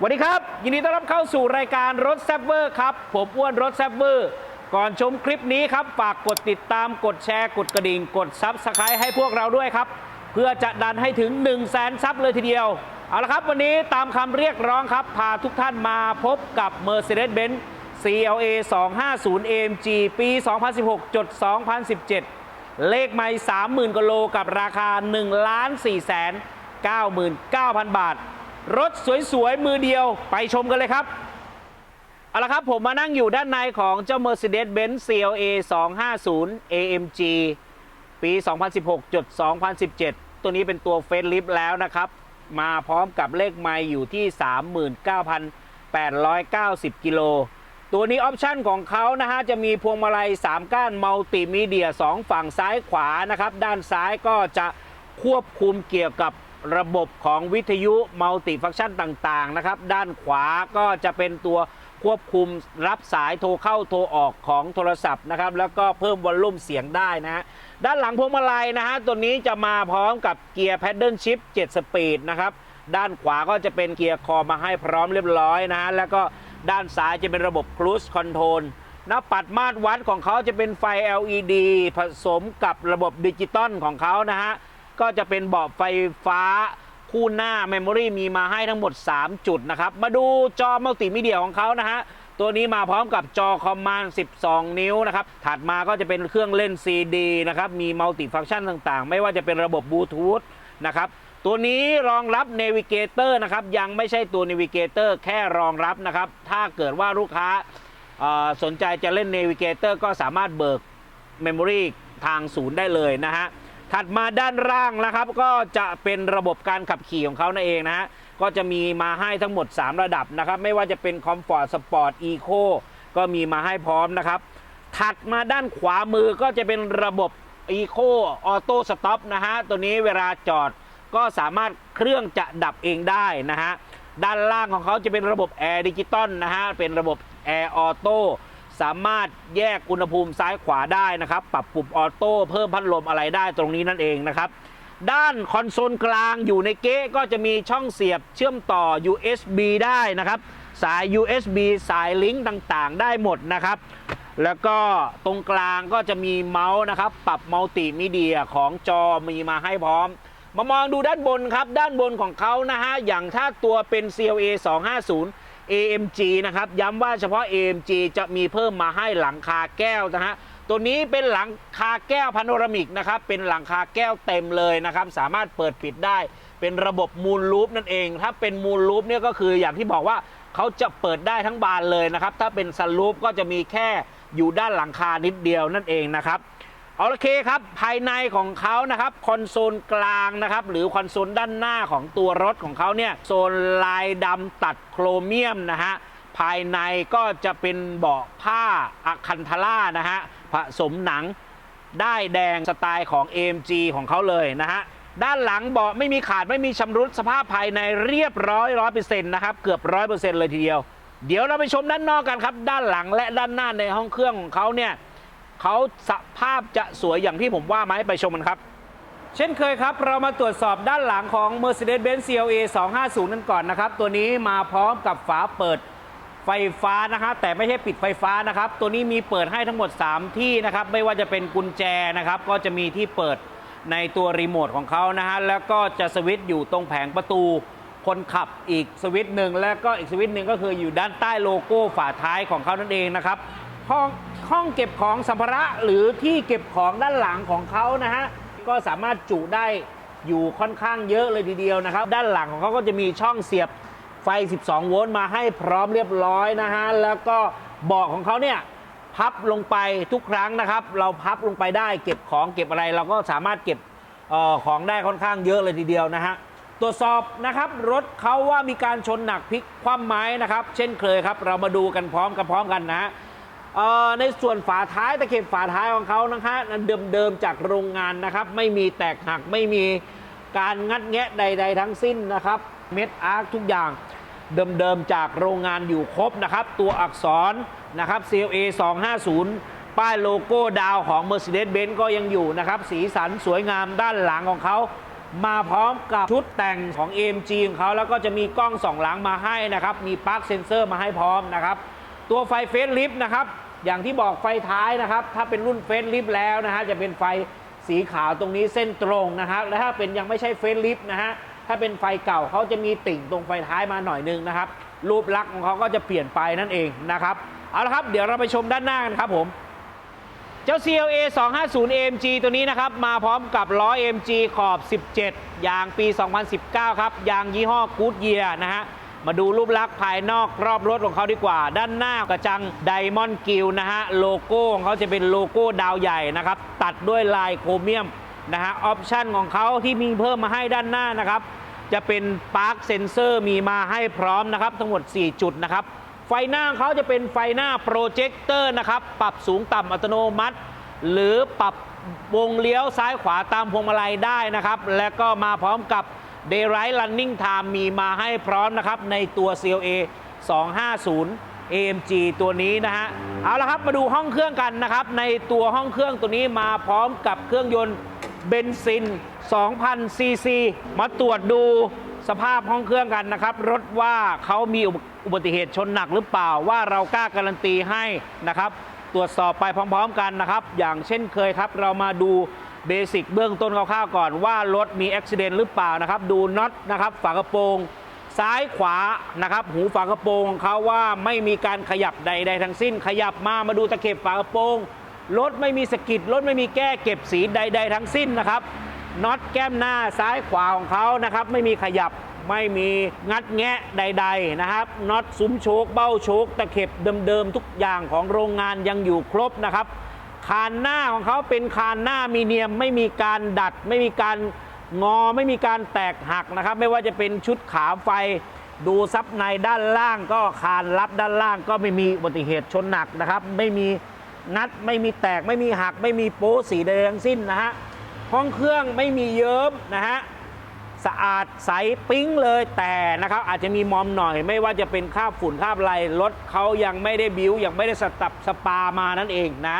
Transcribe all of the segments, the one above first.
สวัสดีครับ ยินดีต้อนรับเข้าสู่รายการรถแซบเวอร์ครับ ผมอ้วนรถแซบเวอร์ ก่อนชมคลิปนี้ครับ ฝากกดติดตามกดแชร์กดกระดิ่ง กดซับสไครต์ให้พวกเราด้วยครับ เพื่อจะดันให้ถึง 1 0 0 0 0แสนซับเลยทีเดียว เอาละครับ วันนี้ตามคำเรียกร้องครับ พาทุกท่านมาพบกับ Mercedes-Benz CLA 250 AMG ปี 2016จด2017 เลขไม่30,000กโลกับราคา1ล้าน4แสน99,000 บาท รถสวยๆ มือเดียวไปชมกันเลยครับ เอาละครับผมมานั่งอยู่ด้านในของเจ้า Mercedes-Benz CLA 250 AMG ปี 2016จด2017 ตัวนี้เป็นตัวเฟซลิฟแล้วนะครับ มาพร้อมกับเลขไมล์อยู่ที่ 39,890 กิโล ตัวนี้ออปชั่นของเขานะฮะ จะมีพวงมาลัย 3 ก้านมัลติมีเดีย 2 ฝั่งซ้ายขวานะครับ ด้านซ้ายก็จะควบคุมเกี่ยวกับ ระบบของวิทยุมัลติฟังก์ชันต่าง ๆ นะครับ ด้านขวาก็จะเป็นตัวควบคุมรับสายโทรเข้าโทรออกของโทรศัพท์นะครับ แล้วก็เพิ่มวอลลุ่มเสียงได้นะฮะด้านหลังพวงมาลัยนะฮะตัวนี้จะมาพร้อมกับเกียร์แพดเดิลชิพ7สปีดนะครับ ด้านขวาก็จะเป็นเกียร์คอมาให้พร้อมเรียบร้อยนะฮะแล้วก็ด้านซ้ายจะเป็นระบบครู i คอนโทรลหน้าปัดมาตรวัดของเขาจะเป็นไฟ LED ผสมกับระบบดิจิตอลของเขานะฮะ ก็จะเป็นเบาะไฟฟ้าคู่หน้าเมมโมรีมีมาให้ทั้งหมด 3 จุดนะครับ มาดูจอมัลติมีเดียของเขานะฮะ ตัวนี้มาพร้อมกับจอคอมมานด์ 12 นิ้วนะครับ ถัดมาก็จะเป็นเครื่องเล่น CD นะครับ มีมัลติฟังก์ชันต่างๆ ไม่ว่าจะเป็นระบบบลูทูธนะครับตัวนี้รองรับ Navigator นะครับ ยังไม่ใช่ตัว Navigator แค่รองรับนะครับ ถ้าเกิดว่าลูกค้าสนใจจะเล่น Navigator ก็สามารถเบิก Memory ทางศูนย์ได้เลยนะฮะ ถัดมาด้านล่างนะครับ ก็จะเป็นระบบการขับขี่ของเขานั่นเองนะฮะก็จะมีมาให้ทั้งหมด 3 ระดับนะครับ ไม่ว่าจะเป็น Comfort Sport Eco ก็มีมาให้พร้อมนะครับ ถัดมาด้านขวามือก็จะเป็นระบบ Eco Auto Stop นะฮะตัวนี้เวลาจอดก็สามารถเครื่องจะดับเองได้นะฮะด้านล่างของเขาจะเป็นระบบแอร์ดิจิตอลนะฮะเป็นระบบแอร์ออโต้ สามารถแยกอุณหภูมิซ้ายขวาได้นะครับ ปรับปุ่มออโต้เพิ่มพัดลมอะไรได้ตรงนี้นั่นเองนะครับด้านคอนโซลกลางอยู่ในเก๊ก็จะมีช่องเสียบเชื่อมต่อ USB ได้นะครับ สาย USB สายลิงก์ต่างๆ ได้หมดนะครับ แล้วก็ตรงกลางก็จะมีเมาส์นะครับ ปรับมัลติมีเดียของจอมีมาให้พร้อม มามองดูด้านบนครับ ด้านบนของเขานะฮะ อย่างถ้าตัวเป็น CLA 250 AMG นะครับ ย้ำว่าเฉพาะ AMG จะมีเพิ่มมาให้หลังคาแก้วนะฮะตัวนี้เป็นหลังคาแก้วพาโนรามิกนะครับ เป็นหลังคาแก้วเต็มเลยนะครับ สามารถเปิดปิดได้ เป็นระบบมูลลูปนั่นเอง ถ้าเป็นมูลลูปเนี่ยก็คืออย่างที่บอกว่าเขาจะเปิดได้ทั้งบานเลยนะครับ ถ้าเป็นซันลูปก็จะมีแค่อยู่ด้านหลังคานิดเดียวนั่นเองนะครับ โอเคครับภายในของเขานะครับคอนโซลกลางนะครับหรือคอนโซลด้านหน้าของตัวรถของเขาเนี่ยโซนลายดำตัดโครเมียมนะฮะภายในก็จะเป็นเบาะผ้าอะคันทาร่านะฮะผสมหนังได้แดงสไตล์ของ AMG ของเขาเลยนะฮะด้านหลังเบาะไม่มีขาดไม่มีชำรุดสภาพภายในเรียบร้อยร้อยเปอร์เซ็นต์นะครับเกือบร้อยเปอร์เซ็นต์เลยทีเดียว เดี๋ยวเราไปชมด้านนอกกันครับ ด้านหลังและด้านหน้าในห้องเครื่องของเขาเนี่ย เขาสภาพจะสวยอย่างที่ผมว่าไหมไปชมกันครับ เช่นเคยครับ เรามาตรวจสอบด้านหลังของ Mercedes-Benz CLA 250 นั่นก่อนนะครับ ตัวนี้มาพร้อมกับฝาเปิดไฟฟ้านะครับแต่ไม่ใช่ปิดไฟฟ้านะครับ ตัวนี้มีเปิดให้ทั้งหมด 3 ที่นะครับ ไม่ว่าจะเป็นกุญแจนะครับ ก็จะมีที่เปิดในตัวรีโมทของเขานะฮะแล้วก็จะสวิตช์อยู่ตรงแผงประตูคนขับอีกสวิตช์หนึ่งแล้วก็อีกสวิตช์หนึ่งก็คืออยู่ด้านใต้โลโก้ฝาท้ายของเขานั่นเองนะครับ ห้องห้องเก็บของสัมภาระหรือที่เก็บของด้านหลังของเขานะฮะก็สามารถจุได้อยู่ค่อนข้างเยอะเลยทีเดียวนะครับ ด้านหลังของเขาก็จะมีช่องเสียบไฟ 12 โวลต์มาให้พร้อมเรียบร้อยนะฮะแล้วก็เบาะของเขาเนี่ยพับลงไปทุกครั้งนะครับ เราพับลงไปได้เก็บของเก็บอะไร เราก็สามารถเก็บออของได้ค่อนข้างเยอะเลยทีเดียวนะฮะตรวจสอบนะครับรถเขาว่ามีการชนหนักพลิกคว่ำไม้นะครับ เช่นเคยครับ เรามาดูกันพร้อมกันพร้อมกันนะฮะ ในส่วนฝาท้ายตะเข็บฝาท้ายของเขานะฮะนั้นเดิมๆจากโรงงานนะครับ ไม่มีแตกหักไม่มีการงัดแงะใด ๆ ทั้งสิ้นนะครับ เม็ดอาร์คทุกอย่างเดิมๆจากโรงงานอยู่ครบนะครับ ตัวอักษรนะครับ CLA 250 ป้ายโลโก้ดาวของ Mercedes-Benz ก็ยังอยู่นะครับ สีสันสวยงามด้านหลังของเขา มาพร้อมกับชุดแต่งของ AMG ของเขาแล้วก็จะมีกล้องสองหลังมาให้นะครับ มีปลั๊กเซนเซอร์มาให้พร้อมนะครับ ตัวไฟเฟสลิฟต์นะครับ อย่างที่บอกไฟท้ายนะครับ ถ้าเป็นรุ่นเฟสลิฟแล้วนะฮะจะเป็นไฟสีขาวตรงนี้เส้นตรงนะครับ และถ้าเป็นยังไม่ใช่เฟสลิฟนะฮะถ้าเป็นไฟเก่าเขาจะมีติ่งตรงไฟท้ายมาหน่อยนึงนะครับ รูปลักษณ์ของเขาก็จะเปลี่ยนไปนั่นเองนะครับเอาละครับ เดี๋ยวเราไปชมด้านหน้ากันครับผมเจ้า CLA 250 AMG ตัวนี้นะครับ มาพร้อมกับล้อ AMG ขอบ 17 ยางปี 2019 ครับ ยางยี่ห้อ Goodyear นะฮะ มาดูรูปลักษณ์ภายนอกรอบรถของเขาดีกว่า ด้านหน้ากระจัง Diamond Gill นะฮะโลโก้ของเขาจะเป็นโลโก้ดาวใหญ่นะครับตัดด้วยลายโครเมียมนะฮะออปชั่นของเขาที่มีเพิ่มมาให้ด้านหน้านะครับจะเป็นปาร์คเซนเซอร์มีมาให้พร้อมนะครับทั้งหมด 4 จุดนะครับไฟหน้าเขาจะเป็นไฟหน้าโปรเจคเตอร์นะครับปรับสูงต่ำอัตโนมัติ หรือปรับวงเลี้ยวซ้ายขวาตามพวงมาลัยได้นะครับ และก็มาพร้อมกับ Daylight Running Time มีมาให้พร้อมนะครับในตัว CLA 250 AMG ตัวนี้นะฮะ เอาละครับมาดูห้องเครื่องกันนะครับ ในตัวห้องเครื่องตัวนี้มาพร้อมกับเครื่องยนต์เบนซิน 2,000 ซีซี มาตรวจดูสภาพห้องเครื่องกันนะครับ รถว่าเขามีอุบัติเหตุชนหนักหรือเปล่าว่าเรากล้าการันตีให้นะครับ ตรวจสอบไปพร้อม ๆ กันนะครับ อย่างเช่นเคยครับ เรามาดู เบสิกเบื้องต้นคร่าวๆก่อนว่ารถมีอุบิเหตุหรือเปล่านะครับ ดูน็อตนะครับฝากระโปรง ซ้ายขวานะครับ หูฝากระโปรงของเขาว่าไม่มีการขยับใด ๆ ทั้งสิ้น ขยับมามาดูตะเข็บฝากระโปรงรถไม่มีสกิดรถไม่มีแก้เก็บสีใด ๆ ทั้งสิ้นนะครับน็อตแก้มหน้าซ้ายขวาของเขานะครับ ไม่มีขยับไม่มีงัดแงะใด ๆนะครับน็อตซุ้มโชคเบ้าโชคตะเข็บเดิมๆทุกอย่างของโรงงานยังอยู่ครบนะครับ คานหน้าของเขาเป็นคานหน้ามีเนียม ไม่มีการดัด ไม่มีการงอไม่มีการแตกหักนะครับ ไม่ว่าจะเป็นชุดขาไฟ ดูซับในด้านล่างก็คานรับด้านล่างก็ไม่มีอุบัติเหตุชนหนักนะครับ ไม่มีงัดไม่มีแตกไม่มีหัก ไม่มีโป๊สีใดทั้งสิ้นนะฮะห้องเครื่องไม่มีเยิ้มนะฮะสะอาดใสปิ๊งเลยแต่นะครับ อาจจะมีมอมหน่อย ไม่ว่าจะเป็นคราบฝุ่นคราบอะไรรถเขายังไม่ได้บิวยังไม่ได้สตับสปามานั่นเองนะ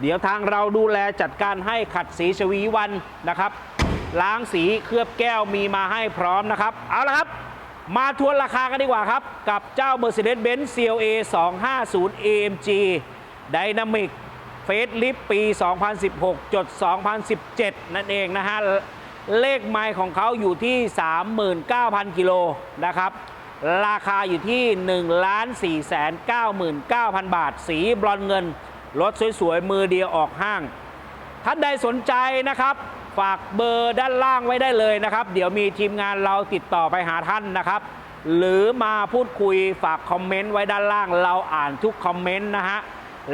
เดี๋ยวทางเราดูแลจัดการให้ขัดสีชวีวันนะครับ ล้างสีเคลือบแก้วมีมาให้พร้อมนะครับ เอาละครับ มาทวนราคากันดีกว่าครับ กับเจ้า Mercedes-Benz CLA 250 AMG Dynamic เฟสลิฟปี 2016จด2017 นั่นเองนะฮะ เลขไมล์ของเขาอยู่ที่ 39,000 กิโลนะครับ ราคาอยู่ที่ 1 4 9 9 0 0 0 บาท สีบรอนเงิน รถสวยๆ มือเดียวออกห้าง ท่านใดสนใจนะครับ ฝากเบอร์ด้านล่างไว้ได้เลยนะครับ เดี๋ยวมีทีมงานเราติดต่อไปหาท่านนะครับ หรือมาพูดคุยฝากคอมเมนต์ไว้ด้านล่างเราอ่านทุกคอมเมนต์นะฮะ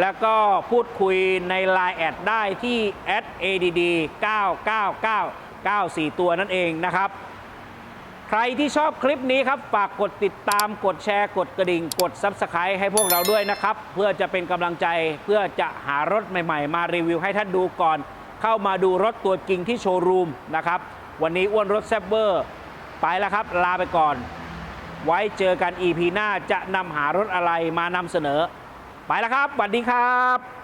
แล้วก็พูดคุยใน Line แอดได้ที่ @add 999 94 ตัวนั่นเองนะครับ รที่ชอบคลิปนี้ครับ ฝากกดติดตามกดแชร์ กดกระดิ่ง กด Subscribe ให้พวกเราด้วยนะครับ เพื่อจะเป็นกำลังใจเพื่อจะหารถใหม่ๆ มารีวิวให้ท่านดูก่อน เข้ามาดูรถตัวจริงที่โชว์รูมนะครับ วันนี้อ้วนรถแซบเบอร์ไปแล้วครับ ลาไปก่อน ไว้เจอกัน EP หน้าจะนำหารถอะไรมานำเสนอ ไปแล้วครับสวัสดีครับ